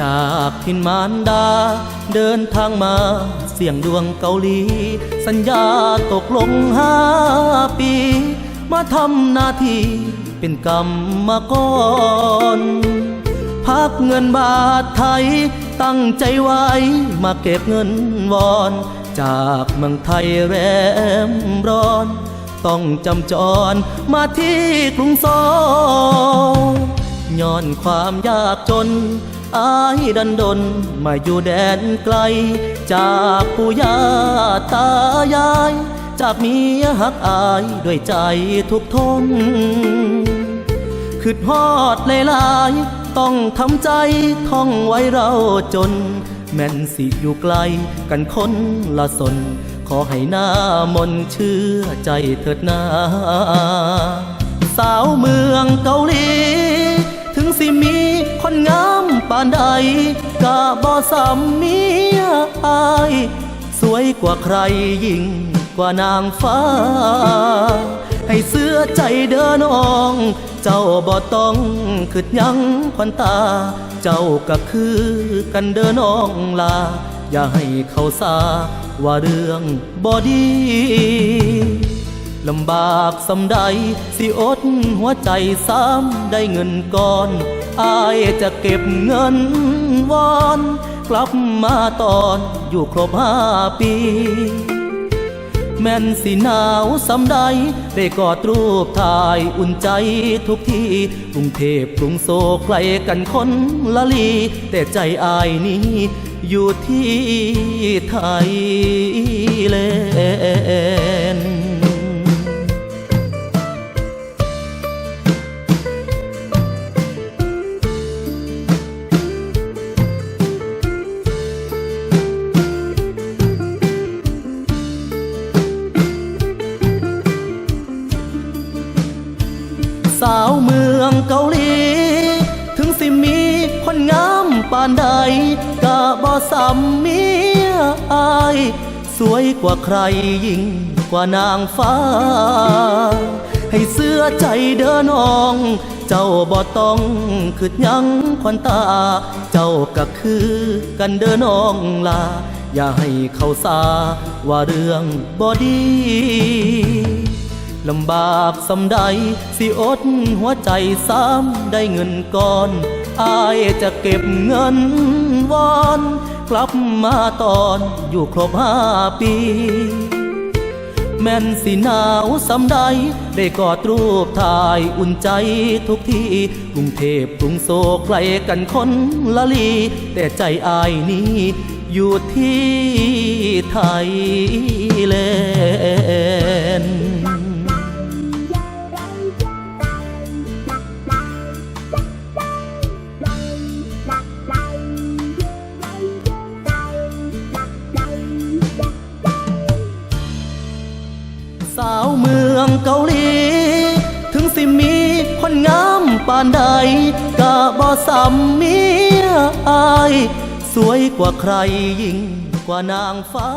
จากทินมารดา เดินทางมาเสี่ยงดวงเกาหลี สัญญาตกลงห้าปี มาทำหน้าที่เป็นกรรมมากรพักเงินบาทไทยตั้งใจไว้ มาเก็บเงินวอน จากเมืองไทยแรมร้อน ต้องจำจรมาที่กรุงโซลย้อนความยากจน อายดันดนมาอยู่แดนไกล จากปู่ย่าตายาย จากเมียหักอายด้วยใจทุกทนขึ้นฮอดหลายๆต้องทำใจท่องไว้เราจน แม่นสิอยู่ไกลกันคนละสน ขอให้หน้ามนเชื่อใจเถิดนา สาวเมืองเกาหลี ปานใดกะบ่สามเมียอาย สวยกว่าใครยิ่งกว่านางฟ้า ให้เสื้อใจเด้อน้อง เจ้าบ่ต้องคิดหยังควันตา เจ้าก็คือกันเด้อน้องลา อย่าให้เขาซาว่าเรื่องบ่ดีลำบากสำใดสิอดหัวใจซ้ำได้เงินก่อน อายจะเก็บเงินวอนกลับมาตอนอยู่ครบห้าปี แม่นสิหนาวสำใดได้กอดรูปถ่ายอุ่นใจทุกทีกรุงเทพกรุงโซไกลกันคนละลี แต่ใจอายนี้อยู่ที่ไทยแลน องเกาหลี ถึงสิมีคนงามปานใดกะบ่สามเมียอาย สวยกว่าใครยิ่งกว่านางฟ้า ให้เสื้อใจเด้อน้อง เจ้าบ่ต้องคิดยังควันตา เจ้าก็คือกันเด้อน้องลา อย่าให้เขาซาว่าเรื่องบ่ดี ลำบากสำใดสิอดหัวใจซ้ำได้เงินก่อนอายจะเก็บเงินวอนกลับมาตอนอยู่ครบห้าปี แม่นสิหนาวสำใดได้กอดรูปถ่ายอุ่นใจทุกทีกรุงเทพกรุงโซไกลกันคนละลี แต่ใจอายนี้อยู่ที่ไทยแล สาวเมืองเกาหลี ถึงสิมีคนงามปานใดกะบ่สามเมียอาย สวยกว่าใครยิ่งกว่านางฟ้า